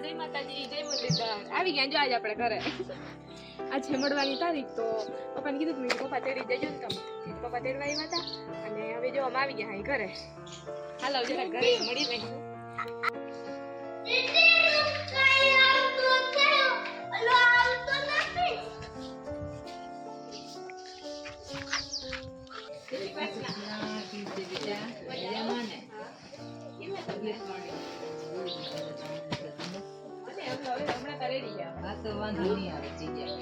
જય માતાજી જય મુરલીધર આવી ગયા જો આજે આપણે ઘરે આજે મળવાની તારીખ તો પપ્પાને કીધું કે પપ્પા તેડી જજો ને તમે પપ્પા તેડવા આવ્યા હતા અને હવે જો અમે આવી ગયા અહીં ઘરે હાલો જરા ઘરે મળી લઈ હમણાં તો વાંધો નહીં આવે થઈ જાય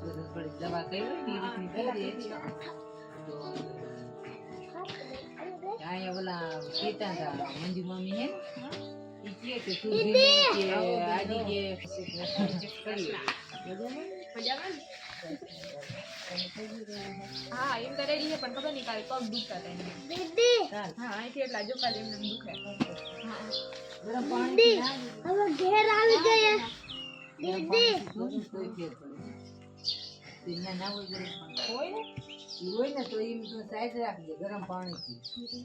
બધું થોડી દવા કઈ હોય ને એ રીતની કરી દે તો અહીંયા ઓલા કહેતા હતા મંજુ મમ્મી હે ને ઈ કહે કે તું ધીમે કે આજે કે ચેક કરી મજામાં ને? હા એમ તો રેડી છે પણ ખબર નહીં કાલે પગ દુખતા હતા એમને. ચાલ હા અહીંથી એટલા જો કાલે એમને એમ દુખે હા ગરમ પાણી હવે ઘેર આવી ગયા હોય ને ઈ હોય ને તો એમ તો સાઈડ રાખજે ગરમ પાણીથી દીદી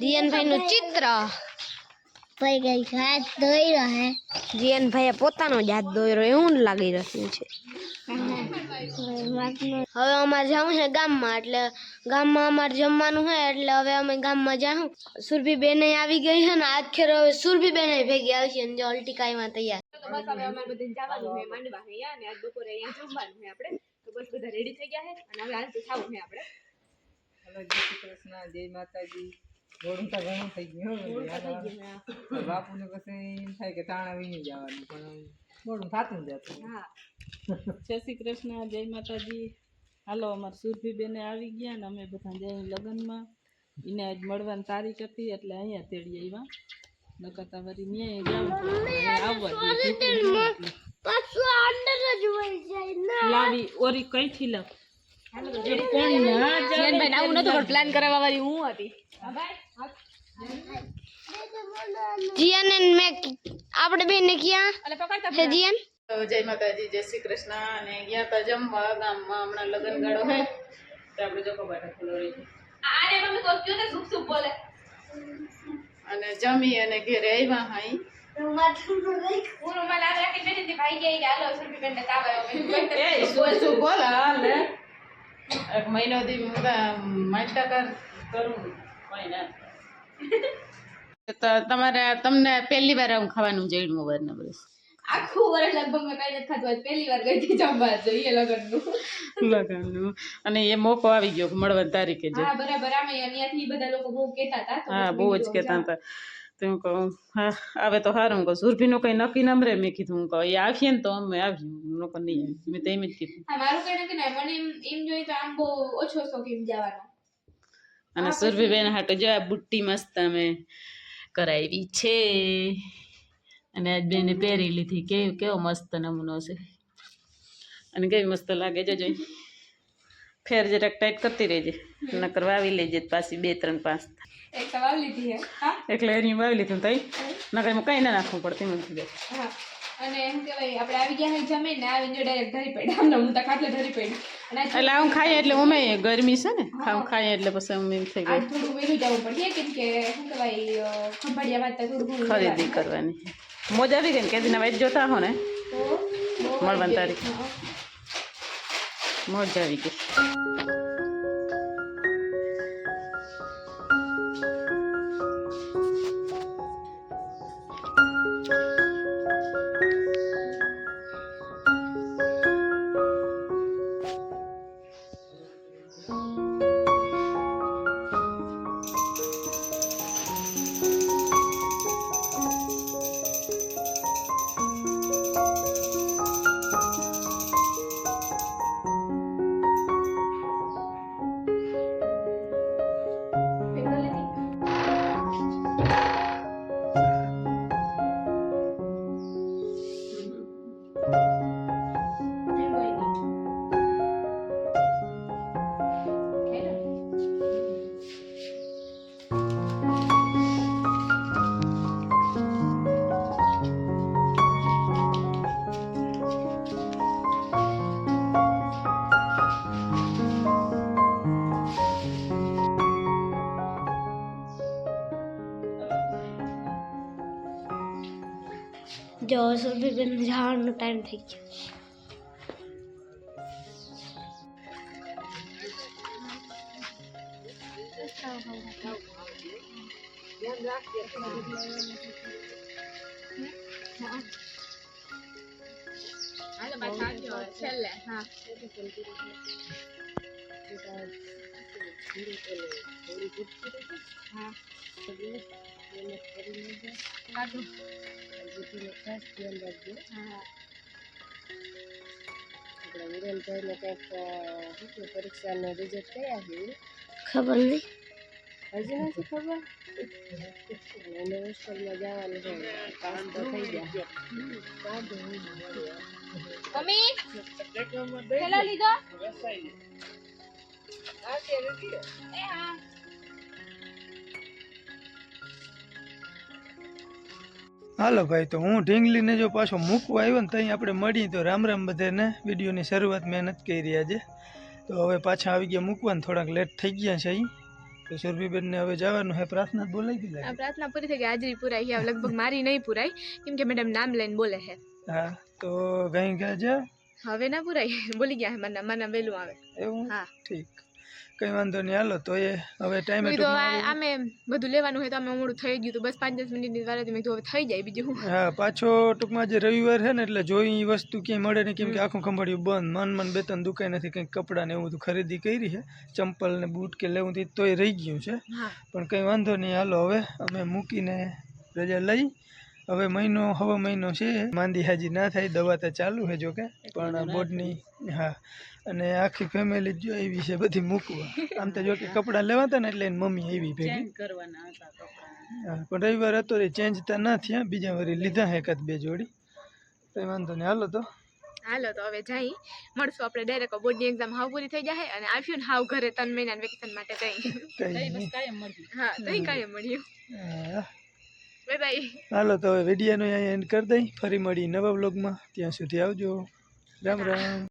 જીયનભાઈ નું ચિત્ર. ભાઈ ગઈ હાથ ધોઈ જીયનભાઈએ પોતાનો જ હાથ દોર્યો એવું લાગી રહ્યું છે. હવે અમારે જવું છે ગામમાં એટલે ગામમાં અમારે જમવાનું છે એટલે હવે અમે ગામમાં જાઉં સુરભી બેન આવી ગઈ છે ને આજ ખેર હવે સુરભી બેન ભેગી આવી છે જો અલ્ટિકાઈમાં તૈયાર બસ હવે અમારે બધે જવાનું છે માંડવા છે અહીંયા ને આજ બપોરે અહીંયા જમવાનું છે આપણે. તો બસ બધા રેડી થઈ ગયા છે અને હવે આજ તો ખાવું છે આપણે. હલો જય શ્રી કૃષ્ણ જય માતાજી. મોડું તો ઘણું થઈ ગયું. બાપુને પછી એમ થાય કે તાણા વીણી જવાનું પણ મોડું થતું જતું જય શ્રી કૃષ્ણ જય માતાજી. હાલો અમારે સુરભીબેને આવી ગયા ને અમે બધા જઈ લગ્નમાં. એને આજ મળવાની તારીખ હતી એટલે અહીંયા તેડી આવ્યા. નકર વરી ન્યાય જાવ આવવા પાછું અંદર જ વહી જાય લાવી ઓરી કઈથી લાવ જાય જીવનભાઈ આવું નતું પણ પ્લાન કરાવવા વાળી હું હતી. જીયન અને મેં આપણે બેન ને ક્યાં? અને પકડતા છે જીયન? જય માતાજી જય શ્રી કૃષ્ણ. અને ગયા તા જમવા ગામમાં હમણાં લગ્ન ગાળો હે તો આપણે જો કબાટા ખોલવાડી છે આરે મમ્મી કોઈ ને સુપ સુપ બોલે. અને જમી અને ઘેરે આવ્યા હાઈ. રૂમાલ ભાઈ કે બેન તાવ એ બોલ. એક મહિનો દી માટા કરું તો તમારે તમને પહેલી વાર આવું ખાવાનું જઈડું વાર ને બધું આખું વર્ષ લગભગ મેં કઈ નથી ખાધું. હોય પહેલી વાર ગઈ હતી જમવા જોઈએ લગનનું. લગનનું. અને એ મોકો આવી ગયો મળવા મળવાની તારીખે જ. હા બરાબર. અમે અહીંયાથી બધા લોકો બહુ કહેતા હતા. હા બહુ જ કેતા કહેતા હતા. તો હું કહું હા આવે તો સારું હું કહું સુરભીનું કંઈ નક્કી નંબરે મેં કીધું હું કહું એ આવીએ ને તો અમે આવીએ. નહીં આવીએ મેં તો એમ જ કીધું. મારું કઈ નક્કી મને એમ એમ જોઈએ તો આમ બહુ ઓછો શોખ એમ જવાનો. અને સુરભીબેન હાટો જો આ બુટ્ટી મસ્ત અમે કરાવી છે. અને આજ બેને પહેરી લીધી. કે કેવો મસ્ત નમૂનો છે. અને કેવી મસ્ત લાગે છે જોઈ. ફેર જરાક ટાઈટ કરતી રહેજે. નકર વાવી લેજે પાછી બે ત્રણ પાંચ. એટલે એની વાવી લીધું તઈ? નકર એમાં કઈ ના નાખવું પડતી મને બે. અને શું કહેવાય આપણે આવી ગયા હોય જમીન ને આવીને ડાયરેક્ટ ધરી પડી. આમને હું તો ખાટલે ધરી પડી. એટલે આવું ખાઈએ એટલે અમે ગરમી છે ને? ખાવું ખાઈએ એટલે પછી અમે એમ થઈ આજ ગયું. થોડું વહેલું જવું પડશે કેમ કે શું કહેવાય અ, ખંભાળિયામાં થોડું ખરીદી કરવાની મોજ આવી ગઈ ને? કેદીના વાઈટ જોતા હો ને? મળવાની તારીખ. ગયું. હા. મોજ આવી ગઈ જો સુરભીબેન જવાનો ટાઈમ થઈ ગયો. હાલો પાછા આવ્યો હવે છેલ્લે હા હા કાઢું. હા ખબર નહીં મમ્મી પેલા લીધો એ હા હાલો ભાઈ તો હું ઢીંગલીને જો પાછો મૂકવા આવ્યો ને ત્યાં આપણે મળી તો રામ રામ બધાને. વિડીયોની શરૂઆત મહેનત કરી રહ્યા છે તો હવે પાછા આવી ગયા મૂકવા ને થોડાક લેટ થઈ ગયા છે અહીં. તો સુરભીબેનને હવે જવાનું હે પ્રાર્થના બોલાવી આ પ્રાર્થના પૂરી થઈ ગઈ. હાજરી પૂરાઈ ગયા લગભગ મારી નહીં પૂરાઈ. કેમ કે મેડમ નામ લઈને બોલે છે. હા તો ગઈ ગયા છે? હવે ના પૂરાઈ બોલી ગયા હે મને મને વહેલું આવે. એવું? હા. ઠીક. કંઈ વાંધો નહીં હાલો તો એ હવે ટાઈમે અમે આમે બધું લેવાનું હોય તો અમે મોડું થઈ ગયું તો બસ પાંચ દસ મિનિટની વાર મેં કીધું હવે થઈ જાય બીજું. હું હા પાછો ટૂંકમાં જે રવિવાર છે ને એટલે જોઈ એ વસ્તુ ક્યાંય મળે નહીં કેમ કે આખું ખંભાળ્યું બંધ મન મન બે ત્રણ દુકાન નથી કંઈક કપડાં ને એવું બધું ખરીદી કરી છે ચંપલ ને બૂટ કે લેવું તોય રહી ગયું છે. પણ કંઈ વાંધો નહીં હાલો હવે અમે મૂકીને રજા લઈ હવે મહિનો હવે મહિનો છે. માંદી હાજી ના થાય દવા તો ચાલુ છે જોકે પણ બોર્ડની હા. અને આખી ફેમિલી જો આવી છે બધી મૂકવા. આમ તો જોકે કપડાં લેવાતા ને એટલે મમ્મી આવી ભેગી. પણ રવિવાર હતો એ ચેન્જ તો ના થયા. બીજા વરી લીધા હે એકાદ બે જોડી. તો વાંધો નહીં. હાલો તો. હાલો તો હવે જઈ. મળશું આપણે ડાયરેક્ટ બોર્ડની એક્ઝામ હાવ પૂરી થઈ જાય અને આવ્યું ને હાવ ઘરે ત્રણ મહિના વેકેશન માટે જઈ કાયમ હા તઈ કાંઈ મળ્યું. હાલો, તો હવે વિડીયોનો અહીંયા એન્ડ કરી દઈ. ફરી મળી નવા બ્લોગમાં ત્યાં સુધી આવજો. રામ રામ.